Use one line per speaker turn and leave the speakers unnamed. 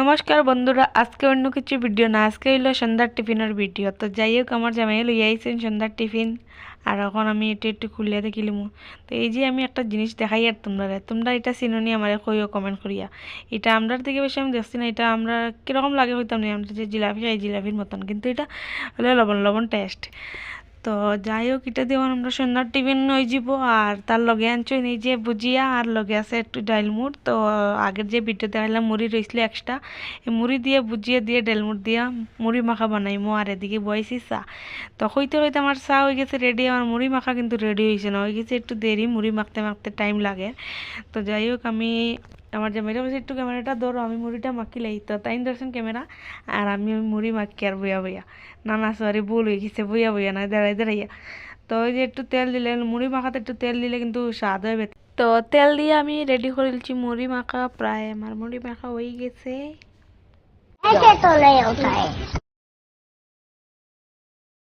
নমস্কার বন্ধুরা, আজকে অন্য কিছু ভিডিও না, আজকে হইল সন্ধ্যার টিফিনের ভিডিও তো যাই হোক, আমার জামাই লইয়া আইছেন সন্ধ্যার টিফিন, আর এখন আমি এটা একটু খুলিয়া দেখিলিমু তো এই যে আমি একটা জিনিস দেখাই আর তোমরা তোমরা এটা চিনুনি আমার কইও কমেন্ট করিয়া। এটা আমরার থেকে বেশি আমি দেখছি না, এটা আমরা কীরকম লাগে হইতাম না আমরা যে জিলাপি খাই, জিলাপির মতন, কিন্তু এটা হলো লবণ লবণ টেস্ট তো যাই হোক এটা দিয়ে আমরা সন্ধ্যার টিফিন নই যাব। আর তার লগে আনছো এই যে বুজিয়া আর লগে আছে একটু ডাইলমুট তো আগের যে ভিডিও দেখাইলাম মুড়ি রয়েছিল এক্সট্রা এই মুড়ি দিয়ে বুজিয়া দিয়ে ডাইলমুট দিয়া মুড়ি মাখা বানাইমো। আর এদিকে বয়েছি চা তো হইতে হইতে আমার চা হয়ে গেছে রেডি আমার মুড়ি মাখা কিন্তু রেডি হয়েছে না। হয়ে গেছে একটু দেরি, মুড়ি মাখতে মাখতে টাইম লাগে। তো যাই হোক আমি আমার যে জামাইরা বসে একটু ক্যামেরাটা ধরো, আমি মুড়িটা মাখি লাই তো তাই ধরছেন ক্যামেরা? আর আমি ওই মুড়ি মাখি আর বইয়া বইয়া। না না সরি ভুল হয়ে গেছে, বইয়া বইয়া না দাঁড়াই দাঁড়াইয়া। তো ওই যে একটু তেল দিলে, মুড়ি মাখাতে একটু তেল দিলে কিন্তু স্বাদ হবে তো তেল দিয়ে আমি রেডি করে দিচ্ছি মুড়ি মাখা, প্রায় আমার মুড়ি মাখা হয়ে গেছে।